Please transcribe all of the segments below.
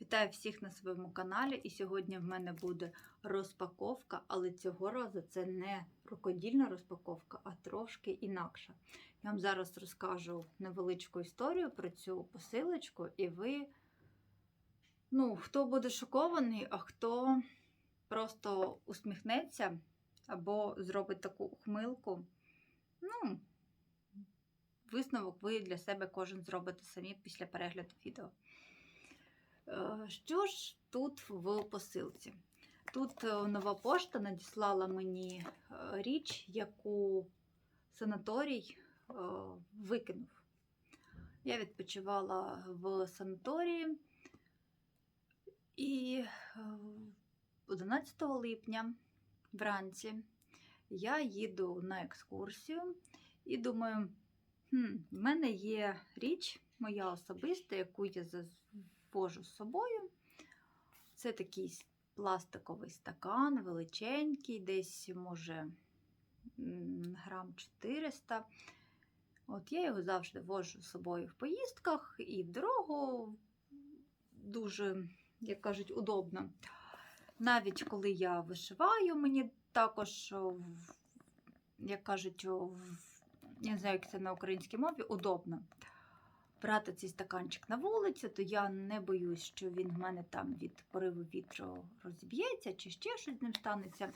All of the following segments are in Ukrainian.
Вітаю всіх на своєму каналі. І сьогодні в мене буде розпаковка, але цього разу це не рукодільна розпаковка, а трошки інакша. Я вам зараз розкажу невеличку історію про цю посилочку, і ви, ну, хто буде шокований, а хто просто усміхнеться або зробить таку ухмилку. Ну, висновок ви для себе кожен зробите самі після перегляду відео. Е, Що ж тут в посилці? Тут е, нова пошта надіслала мені е, річ, яку санаторій викинув. Я відпочивала в санаторії і е, 11 липня вранці я їду на екскурсію і думаю, хм, в мене є річ моя особиста, яку я вожу з собою. Це такий пластиковий стакан, величенький, десь, може, грам 400. От я його завжди вожу з собою в поїздках і в дорогу дуже, як кажуть, удобно. Навіть коли я вишиваю, мені також, як кажуть, я не знаю, як це на українській мові, удобно брати цей стаканчик на вулицю, то я не боюсь, що він в мене там від пориву вітру розіб'ється чи ще щось з ним станеться.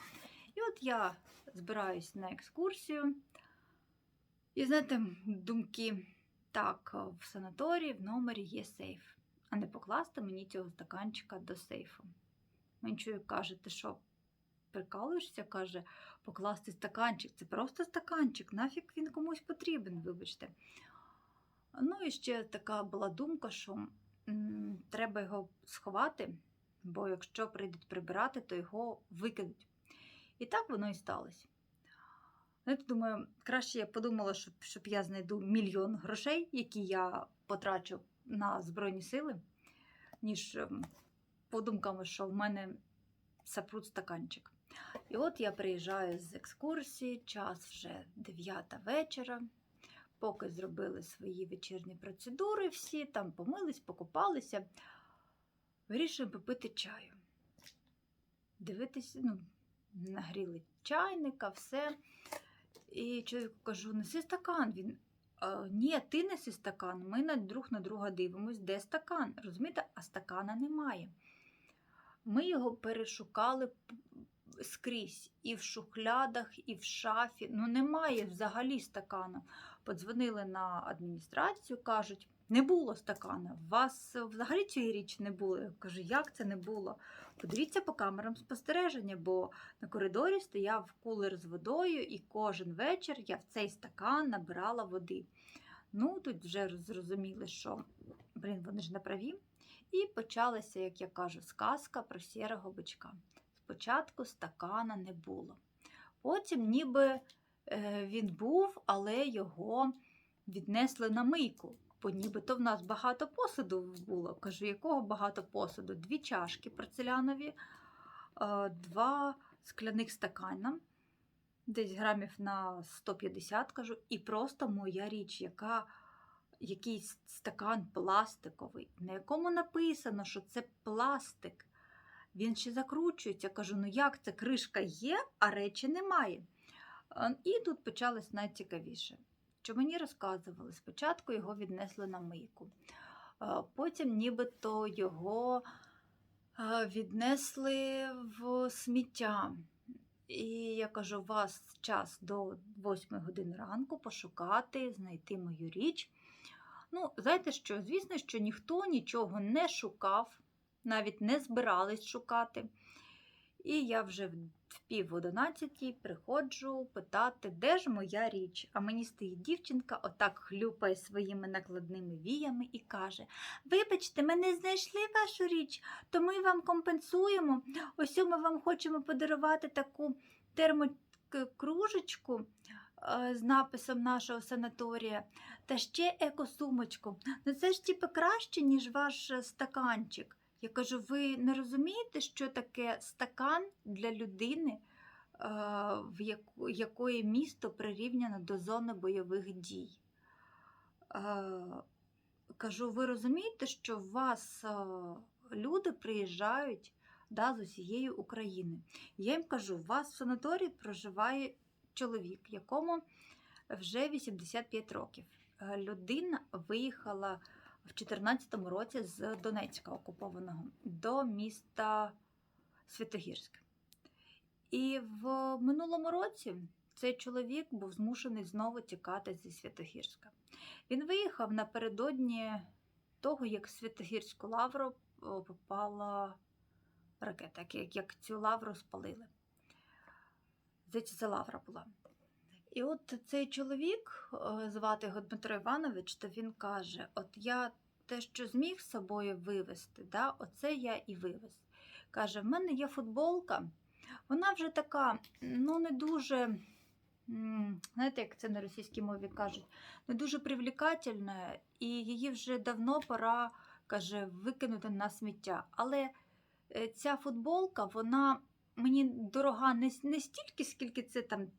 І от я збираюсь на екскурсію. І знаєте, думки, так, в санаторії в номері є сейф, а не покласти мені цього стаканчика до сейфу. Він чує, каже, ти що, прикалуєшся? каже, покласти стаканчик. Це просто стаканчик, нафіг він комусь потрібен, вибачте. Ну і ще така була думка, що треба його сховати, бо якщо прийдуть прибирати, то його викинуть. І так воно і сталося. Знаєте, думаю, краще я подумала, щоб, щоб я знайду мільйон грошей, які я потрачу на Збройні сили, ніж ем, подумками, що в мене сапрут стаканчик. І от я приїжджаю з екскурсії, час вже 9 вечора. Поки зробили свої вечірні процедури, всі там помились, покупалися, вирішуємо попити чаю. Дивитися, ну, нагріли чайника, все. І чоловіку кажу: неси стакан. Він. Ні, ти неси стакан. Ми друг на друга дивимось, де стакан. Розумієте, а стакана немає. Ми його перешукали скрізь і в шухлядах, і в шафі. Ну, немає взагалі стакана. Подзвонили на адміністрацію, кажуть, не було стакана. У вас взагалі цієї річ не було. Я кажу, як це не було? Подивіться по камерам спостереження, бо на коридорі стояв кулер з водою, і кожен вечір я в цей стакан набирала води. Ну, тут вже зрозуміли, що блін, вони ж не праві. І почалася, як я кажу, сказка про сірого бичка. Спочатку стакана не було. Потім ніби він був, але його віднесли на мийку. Бо нібито в нас багато посуду було. Кажу, якого багато посуду? Дві чашки порцелянові, е, два скляних стакана, десь грамів на 150, кажу, і просто моя річ, яка якийсь стакан пластиковий, на якому написано, що це пластик. Він ще закручується. Кажу, ну як це кришка є, а речі немає. Е, І тут почалось найцікавіше. Що мені розказували, спочатку його віднесли на мийку, Е, потім нібито його е, віднесли в сміття. І я кажу, у вас час до 8 години ранку пошукати, знайти мою річ. Ну, знаєте що, звісно, що ніхто нічого не шукав, навіть не збирались шукати. І я вже в пів одинадцятій приходжу питати, де ж моя річ. А мені стоїть дівчинка, отак хлюпає своїми накладними віями і каже: Вибачте, ми не знайшли вашу річ, то ми вам компенсуємо. Ось ми вам хочемо подарувати таку термокружечку е, з написом нашого санаторія та ще екосумочку. Ну це ж типу краще, ніж ваш стаканчик. Я кажу, ви не розумієте, що таке стакан для людини, е, в якої місто прирівняно до зони бойових дій? Е, Кажу, ви розумієте, що у вас е, люди приїжджають да, з усієї України. Я їм кажу: у вас в санаторії проживає чоловік, якому вже 85 років. Людина виїхала в 2014 році з Донецька окупованого до міста Святогірськ. І в минулому році цей чоловік був змушений знову тікати зі Святогірська. Він виїхав напередодні того, як Святогірську лавру попала ракета, як- цю лавру спалили. Це лавра була. І от цей чоловік, е, звати його Дмитро Іванович, то він каже: От я те, що зміг з собою вивезти, да, оце я і вивез. Каже: в мене є футболка, вона вже така, ну не дуже, знаєте, як це на російській мові кажуть, не дуже привлекательна, і її вже давно пора, каже, викинути на сміття. Але е, ця футболка, вона мені дорога не, не стільки, скільки це там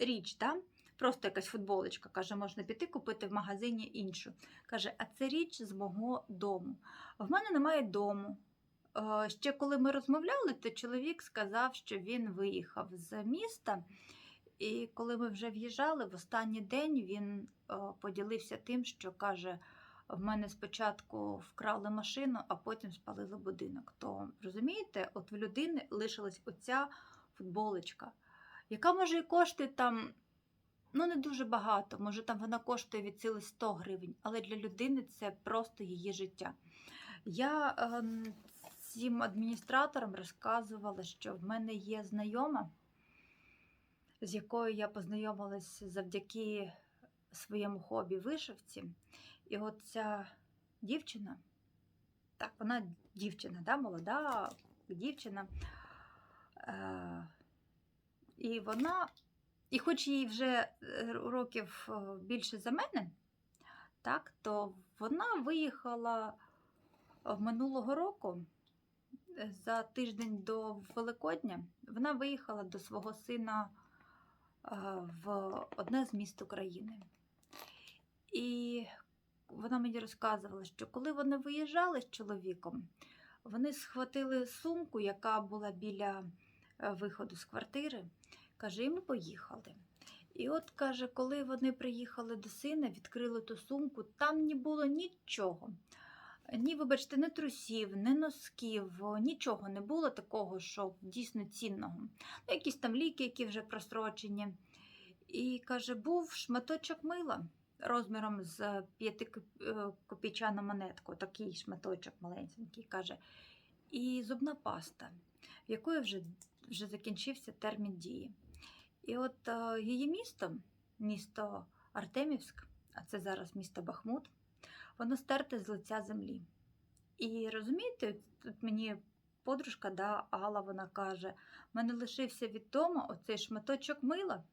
річ, да? просто якась футболочка. Каже, можна піти купити в магазині іншу. Каже, а це річ з мого дому. В мене немає дому. Е, Ще коли ми розмовляли, то чоловік сказав, що він виїхав з міста. І коли ми вже в'їжджали, в останній день він е, поділився тим, що каже: в мене спочатку вкрали машину, а потім спалили будинок. То розумієте, от в людини лишилась оця футболочка, яка може і коштує там. Ну, не дуже багато, може там вона коштує від сили 100 гривень, але для людини це просто її життя. Я ем, цим адміністраторам розказувала, що в мене є знайома, з якою я познайомилась завдяки своєму хобі вишивці. І от ця дівчина, так, вона дівчина, да, молода дівчина. Е, і вона, і хоч їй вже е, років більше за мене, так, то вона виїхала минулого року е, за тиждень до Великодня. Вона виїхала до свого сина е, в одне з міст України. І вона мені розказувала, що коли вони виїжджали з чоловіком, вони схватили сумку, яка була біля виходу з квартири. Каже, і ми поїхали. І от каже, коли вони приїхали до сина, відкрили ту сумку, там не було нічого. Ні, вибачте, не трусів, не носків, нічого не було такого, що дійсно цінного. Ну, якісь там ліки, які вже просрочені. І каже, був шматочок мила розміром з 5 копійчану монетку, такий шматочок маленький, каже, і зубна паста, в якої вже, вже закінчився термін дії. І от е, її місто, місто Артемівськ, а це зараз місто Бахмут, воно стерте з лиця землі. І розумієте, тут мені подружка, да, Алла, вона каже: в мене лишився від дому оцей шматочок мила.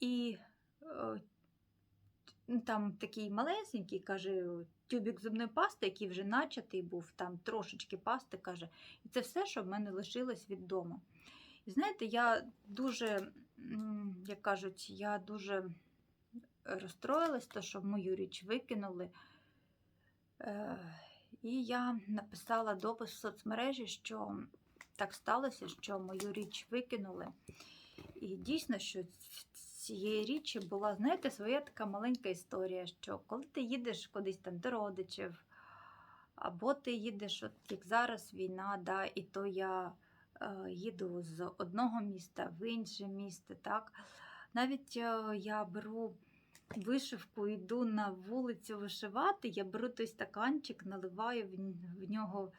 І е, там такий малесенький, каже, тюбік зубної пасти, який вже начатий був, там трошечки пасти, каже, і це все, що в мене лишилось від дому. І знаєте, я дуже, як кажуть, я дуже розстроїлась, то, що мою річ викинули. Е, І я написала допис в соцмережі, що так сталося, що мою річ викинули. І дійсно, що в цієї річі була, знаєте, своя така маленька історія, що коли ти їдеш кудись там до родичів, або ти їдеш, от як зараз війна, да, і то я їду з одного міста в інше місто, так. Навіть е, я беру вишивку, йду на вулицю вишивати, я беру той стаканчик, наливаю в нього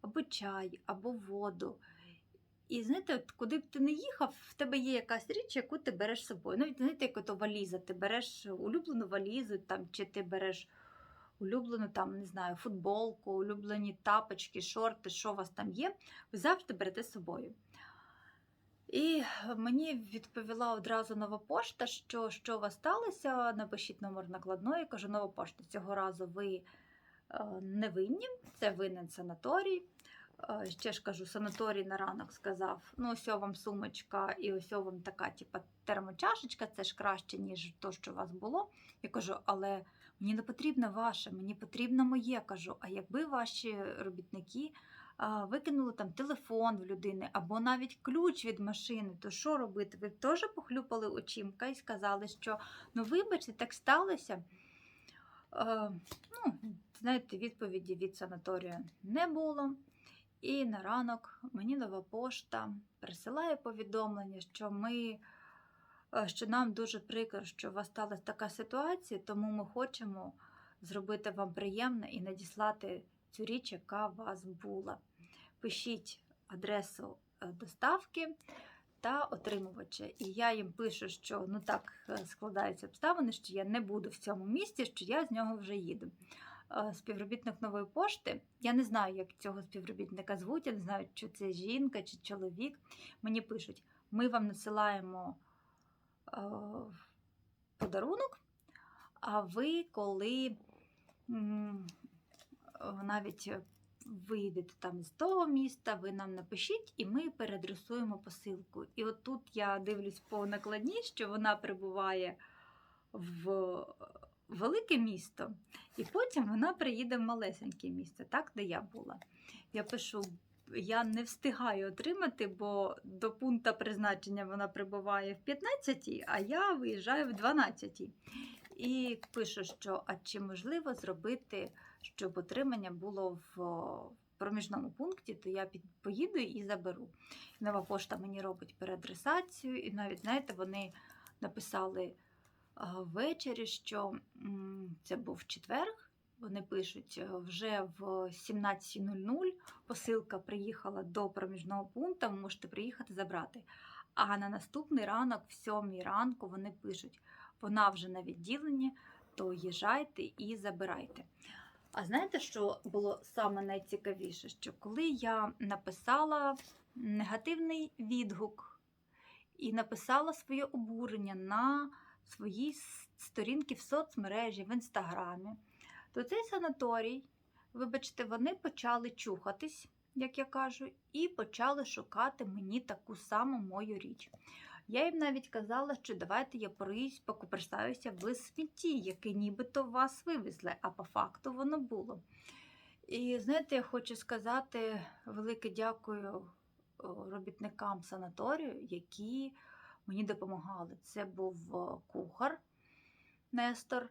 або чай, або воду. І знаєте, от куди б ти не їхав, в тебе є якась річ, яку ти береш з собою. Навіть знаєте, як ото валіза, ти береш улюблену валізу, там, чи ти береш улюблену там, не знаю, футболку, улюблені тапочки, шорти, що у вас там є, ви завжди берете з собою. І мені відповіла одразу нова пошта, що що у вас сталося, напишіть номер накладної. Кажу, нова пошта, цього разу ви е, не винні, це винен санаторій. Е, Ще ж кажу, санаторій на ранок сказав: ну, ось вам сумочка, і ось вам така, типа, термочашечка, це ж краще, ніж то, що у вас було. Я кажу, але Мені не потрібно ваше, мені потрібно моє. кажу. А якби ваші робітники викинули там телефон в людини або навіть ключ від машини, то що робити? Ви теж похлюпали очімка і сказали, що ну вибачте, так сталося. Е, ну, знаєте, відповіді від санаторію не було. І на ранок мені нова пошта присилає повідомлення, що ми, що нам дуже прикро, що у вас сталася така ситуація, тому ми хочемо зробити вам приємне і надіслати цю річ, яка у вас була. Пишіть адресу е, доставки та отримувача. І я їм пишу, що ну так е, складаються обставини, що я не буду в цьому місті, що я з нього вже їду. Е, Співробітник нової пошти. Я не знаю, як цього співробітника звуть, я не знаю, чи це жінка чи чоловік. Мені пишуть: ми вам насилаємо е, подарунок, а ви коли е, навіть вийдете там з того міста, ви нам напишіть, і ми переадресуємо посилку. І от тут я дивлюсь по накладні, що вона прибуває в велике місто, і потім вона приїде в малесеньке місто, так, де я була. Я пишу. Я не встигаю отримати, бо до пункту призначення вона прибуває в 15, а я виїжджаю в 12. І пишу, що а чи можливо зробити, щоб отримання було в проміжному пункті, то я поїду і заберу. Нова пошта мені робить переадресацію, і навіть, знаєте, вони написали ввечері, що це був четверг. Вони пишуть, е, вже в 17.00 посилка приїхала до проміжного пункту, ви можете приїхати забрати. А на наступний ранок, в 7 ранку, вони пишуть, вона вже на відділенні, то їжджайте і забирайте. А знаєте, що було саме найцікавіше? Що коли я написала негативний відгук і написала своє обурення на своїй сторінці в соцмережі, в інстаграмі, то цей санаторій, вибачте, вони почали чухатись, як я кажу, і почали шукати мені таку саму мою річ. Я їм навіть казала, що давайте я пориюсь, покуперсаюся в смітті, яке нібито вас вивезли, а по факту воно було. І знаєте, я хочу сказати велике дякую робітникам санаторію, які мені допомагали. Це був кухар Нестор,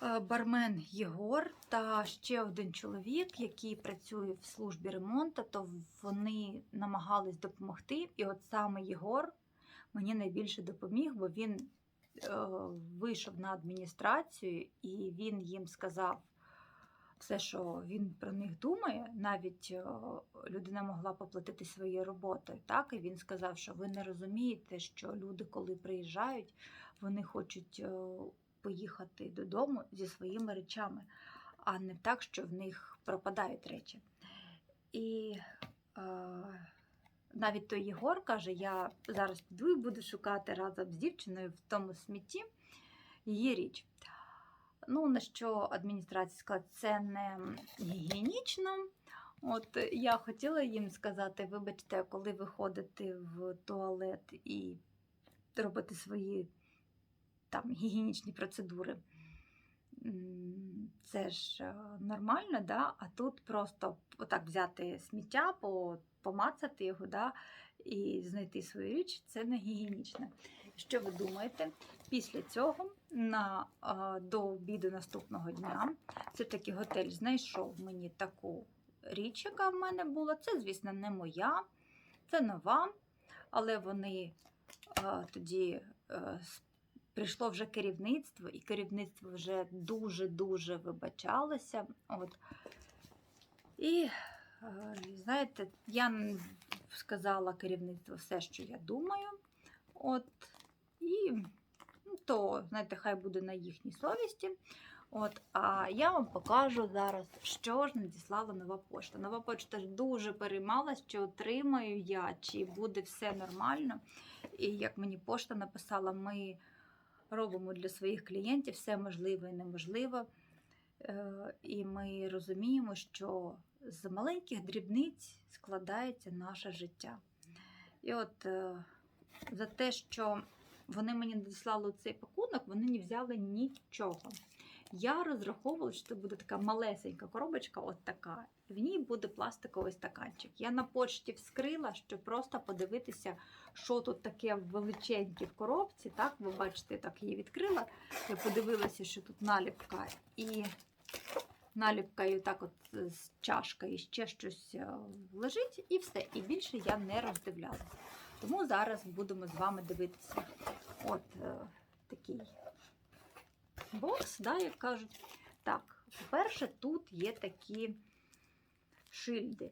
бармен Єгор та ще один чоловік, який працює в службі ремонту, то вони намагались допомогти. І от саме Єгор мені найбільше допоміг, бо він е, вийшов на адміністрацію і він їм сказав все, що він про них думає. Навіть е, людина могла поплатити своєю роботою. Так, і він сказав, що ви не розумієте, що люди, коли приїжджають, вони хочуть е, поїхати додому зі своїми речами, а не так, що в них пропадають речі. І е, навіть той Єгор каже: я зараз піду і буду шукати разом з дівчиною в тому смітті її річ. Ну, на що адміністрація сказала, це не гігієнічно. От я хотіла їм сказати, вибачте, коли ви ходите в туалет і робите свої там гігієнічні процедури. Це ж е, нормально, да? а тут просто отак взяти сміття, помацати його да? і знайти свою річ це не гігієнічно. Що ви думаєте? Після цього на, до обіду наступного дня це таки готель знайшов мені таку річ, яка в мене була. Це, звісно, не моя, це нова, але вони тоді е, с- прийшло вже керівництво, і керівництво вже дуже-дуже вибачалося. От. І, е, знаєте, я сказала керівництву все, що я думаю. От, і ну, то, знаєте, хай буде на їхній совісті. От, а я вам покажу зараз, що ж надіслала нова пошта. Нова пошта дуже переймалась, чи отримаю я, чи буде все нормально. І як мені пошта написала, ми робимо для своїх клієнтів все можливе і неможливе. Е, І ми розуміємо, що з маленьких дрібниць складається наше життя. І от е, за те, що вони мені надіслали цей пакунок, вони не взяли нічого. Я розраховувала, що це буде така малесенька коробочка, от така. В ній буде пластиковий стаканчик. Я на почті вскрила, щоб просто подивитися, що тут таке величеньке в коробці. Так, ви бачите, я так її відкрила. Я подивилася, що тут наліпка і наліпка, і так от з чашка, і ще щось е, лежить, і все. І більше я не роздивлялася. Тому зараз будемо з вами дивитися. От е, такий бокс, да, як кажуть. Так, по-перше, тут є такі шильди.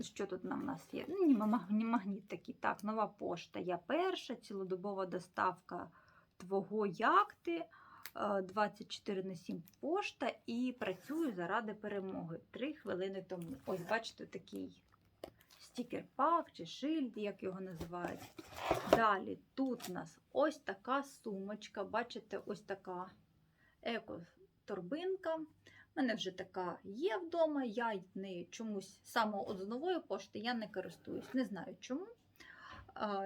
Що тут нам у нас є? Ну, ні, маг- магніт такий. Так, нова пошта. Я перша, цілодобова доставка твого якти. е, 24 на 7 пошта і працюю заради перемоги. Три хвилини тому. Ось, бачите, такий стікер-пак чи шильд, як його називають. Далі тут у нас ось така сумочка. Бачите, ось така еко-торбинка. У мене вже така є вдома. Я нею чомусь саме от з нової пошти я не користуюсь. Не знаю чому.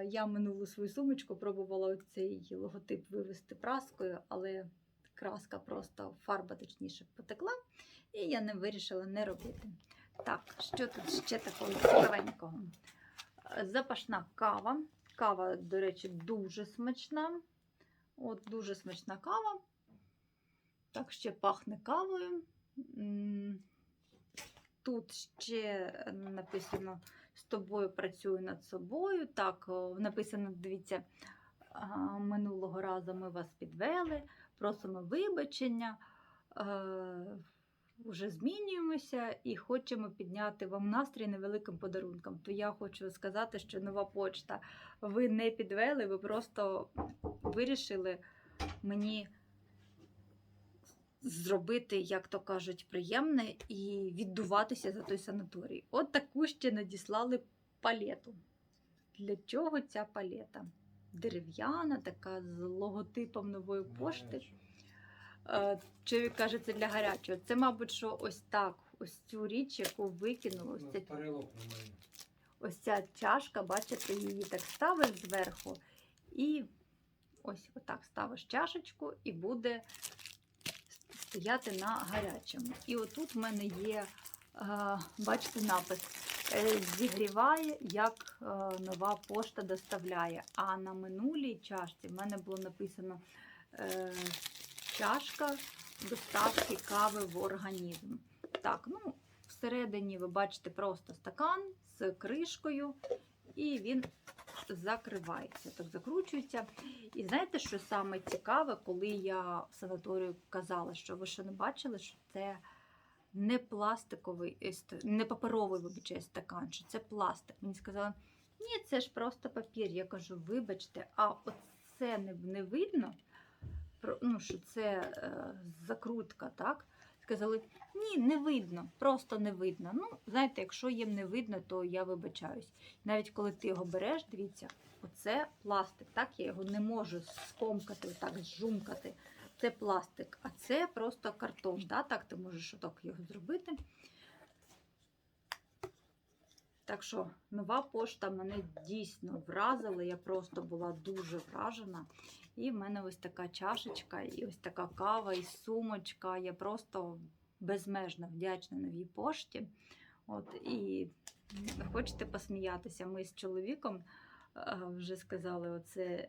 Я минулу свою сумочку пробувала цей логотип вивести праскою, але краска просто фарба точніше потекла, і я не вирішила не робити. Так, що тут ще такого цікавенького? Запашна кава. Кава, до речі, дуже смачна. От дуже смачна кава. Так, ще пахне кавою. Тут ще написано з тобою працюю над собою. Так, написано, дивіться, минулого разу ми вас підвели, просимо вибачення. е, Вже змінюємося і хочемо підняти вам настрій невеликим подарунком. То я хочу сказати, що нова почта ви не підвели, ви просто вирішили мені зробити, як то кажуть, приємне і віддуватися за той санаторій. От таку ще надіслали палету. Для чого ця палета? Дерев'яна, така з логотипом нової пошти. Е, Чоловік каже, це для гарячого. Це, мабуть, що ось так, ось цю річ, яку викинули, ось ця, на мене. ось ця чашка, бачите, її так ставиш зверху, і ось отак ставиш чашечку, і буде стояти на гарячому. І отут в мене є, е, бачите, напис. е, Зігріває, як е, нова пошта доставляє. А на минулій чашці в мене було написано чашка доставки кави в організм. Так, ну, всередині ви бачите просто стакан з кришкою, і він закривається, так закручується. І знаєте, що саме цікаве, коли я в санаторію казала, що ви ще не бачили, що це не пластиковий, е, не паперовий, вибачаю, стакан, що це пластик. Мені сказали, ні, це ж просто папір. Я кажу, вибачте, а оце не, не видно, ну, що це е, закрутка, так? Сказали, ні, не видно, просто не видно. Ну, знаєте, якщо їм не видно, то я вибачаюсь. Навіть коли ти його береш, дивіться, оце пластик. Так, я його не можу скомкати, так, зжумкати. Це пластик, а це просто картон. Да? Так, ти можеш отак його зробити. Так що нова пошта мене дійсно вразила. Я просто була дуже вражена. І в мене ось така чашечка, і ось така кава, і сумочка. Я просто безмежно вдячна новій пошті. От, і хочете посміятися, ми з чоловіком е, вже сказали, оце е,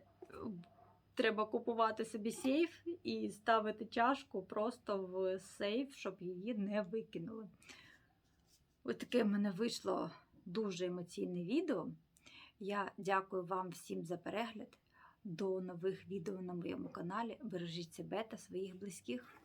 треба купувати собі сейф і ставити чашку просто в сейф, щоб її не викинули. Ось таке в мене вийшло дуже емоційне відео. Я дякую вам всім за перегляд. До нових відео на моєму каналі. Бережіть себе та своїх близьких.